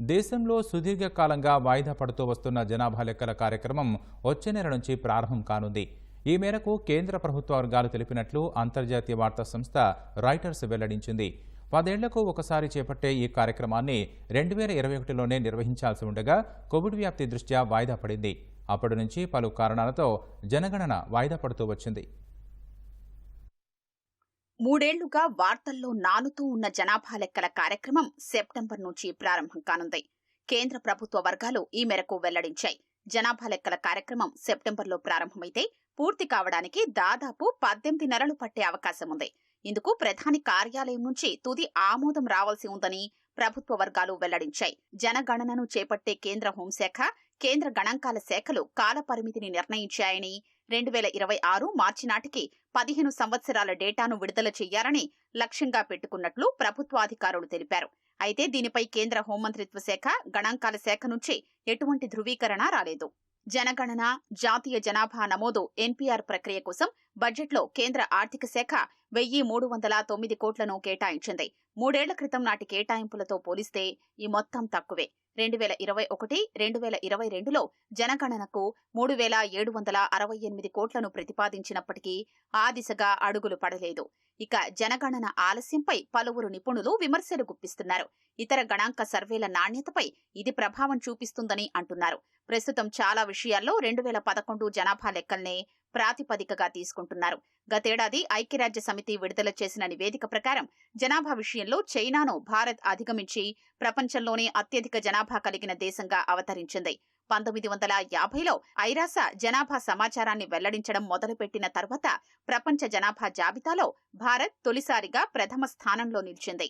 దేశంలో సుదీర్ఘకాలంగా వాయిదా పడుతూ వస్తున్న జనాభా లెక్కల కార్యక్రమం వచ్చే నెల నుంచి ప్రారంభం కానుంది. ఈ మేరకు కేంద్ర ప్రభుత్వ వర్గాలు తెలిపినట్లు అంతర్జాతీయ వార్తా సంస్థ రాయిటర్స్ వెల్లడించింది. పదేళ్ళకు ఒకసారి చేపట్టే ఈ కార్యక్రమాన్ని రెండు వేల ఇరవై ఒకటిలోనే నిర్వహించాల్సి ఉండగా కోవిడ్ వ్యాప్తి దృష్ట్యా వాయిదా పడింది. అప్పటి నుంచి పలు కారణాలతో జనగణన వాయిదా పడుతూ వచ్చింది. మూడేళ్ళుగా వార్తల్లో నానుతూ ఉన్న జనాభా లెక్కల కార్యక్రమం సెప్టెంబర్ నుంచి ప్రారంభం కానుంది. కేంద్ర ప్రభుత్వ వర్గాలు ఈ మేరకు వెల్లడించాయి. జనాభా లెక్కల కార్యక్రమం సెప్టెంబర్లో ప్రారంభమైతే పూర్తి కావడానికి దాదాపు పద్దెనిమిది నెలలు పట్టే అవకాశం ఉంది. ఇందుకు ప్రధాని కార్యాలయం నుంచి తుది ఆమోదం రావాల్సి ఉందని ప్రభుత్వ వర్గాలు వెల్లడించాయి. జనగణనను చేపట్టే కేంద్ర హోంశాఖ కేంద్ర గణాంకాల శాఖలు కాలపరిమితిని నిర్ణయించాయని రెండు వేల ఇరవై ఆరు మార్చి నాటికి పదిహేను సంవత్సరాల డేటాను విడుదల చేయాలని లక్ష్యంగా పెట్టుకున్నట్లు ప్రభుత్వాధికారులు తెలిపారు. అయితే దీనిపై కేంద్ర హోంమంత్రిత్వ శాఖ గణాంకాల శాఖ నుంచి ఎటువంటి ధృవీకరణ రాలేదు. జనగణన జాతీయ జనాభా నమోదు ఎన్పీఆర్ ప్రక్రియ కోసం బడ్జెట్లో కేంద్ర ఆర్థిక శాఖ వెయ్యి మూడు వందల తొమ్మిది కోట్లను కేటాయించింది. మూడేళ్ళ క్రితం నాటి కేటాయింపులతో పోలిస్తే ఈ మొత్తం తక్కువే. రెండు వేల ఇరవై ఒకటి రెండు వేల ఇరవై రెండులో జనగణనకు మూడు వేల ఏడు వందల అరవై ఎనిమిది కోట్లను ప్రతిపాదించినప్పటికీ ఆ దిశగా అడుగులు పడలేదు. ఇక జనగణన ఆలస్యంపై పలువురు నిపుణులు విమర్శలు గుప్పిస్తున్నారు. ఇతర గణాంక సర్వేల నాణ్యతపై ఇది ప్రభావం చూపిస్తుందని అంటున్నారు. ప్రస్తుతం చాలా విషయాల్లో రెండు వేల పదకొండు జనాభా లెక్కల్నే ప్రాతిపదికగా తీసుకుంటున్నారు. గతేడాది ఐక్యరాజ్య సమితి విడుదల చేసిన నివేదిక ప్రకారం జనాభా విషయంలో చైనాను భారత్ అధిగమించి ప్రపంచంలోనే అత్యధిక జనాభా కలిగిన దేశంగా అవతరించింది. పంతొమ్మిది వందల యాభైలో ఐరాస జనాభా సమాచారాన్ని వెల్లడించడం మొదలుపెట్టిన తర్వాత ప్రపంచ జనాభా జాబితాలో భారత్ తొలిసారిగా ప్రథమ స్థానంలో నిలిచింది.